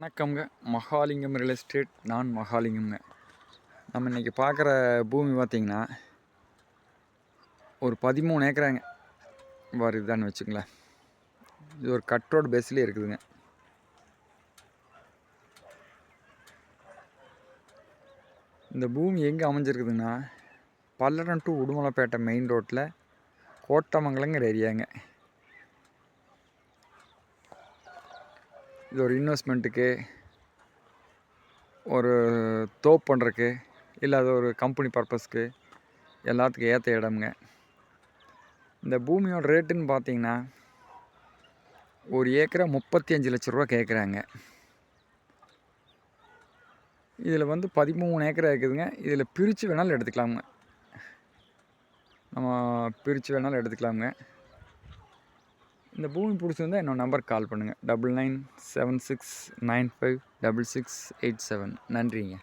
வணக்கம்ங்க. Mahalingam real estate நான் மகாலிங்கம்ங்க. நம்ம இன்றைக்கி பார்க்குற பூமி பார்த்திங்கன்னா ஒரு பதிமூணு ஏக்கராங்க. வருதுதான்னு வச்சுங்களேன் இது ஒரு கட் ரோடு பேஸ்லேயே இருக்குதுங்க. இந்த பூமி எங்கே அமைஞ்சிருக்குதுங்கன்னா பல்லடம் டு உடுமலைப்பேட்டை மெயின் ரோட்டில் கோட்டமங்கலங்கிற ஏரியாங்க இது ஒரு இன்வெஸ்ட்மெண்ட்டுக்கு ஒரு தோப் பண்ணுறக்கு இல்லை அது ஒரு கம்பெனி பர்பஸ்க்கு எல்லாத்துக்கும் ஏற்ற இடமுங்க. இந்த பூமியோட ரேட்டுன்னு பார்த்தீங்கன்னா ஒரு ஏக்கரை முப்பத்தி அஞ்சு லட்ச ரூபா கேட்குறாங்க இதில் வந்து பதிமூணு ஏக்கரா இருக்குதுங்க. இதில் பிரித்து வேணாலும் எடுத்துக்கலாமுங்க. நம்ம பிரித்து வேணாலும் எடுத்துக்கலாமுங்க. இந்த பூமி பிடிச்சிருந்தா என்னோட நம்பருக்கு கால் பண்ணுங்கள் double nine seven six nine five double six eight seven நன்றிங்க.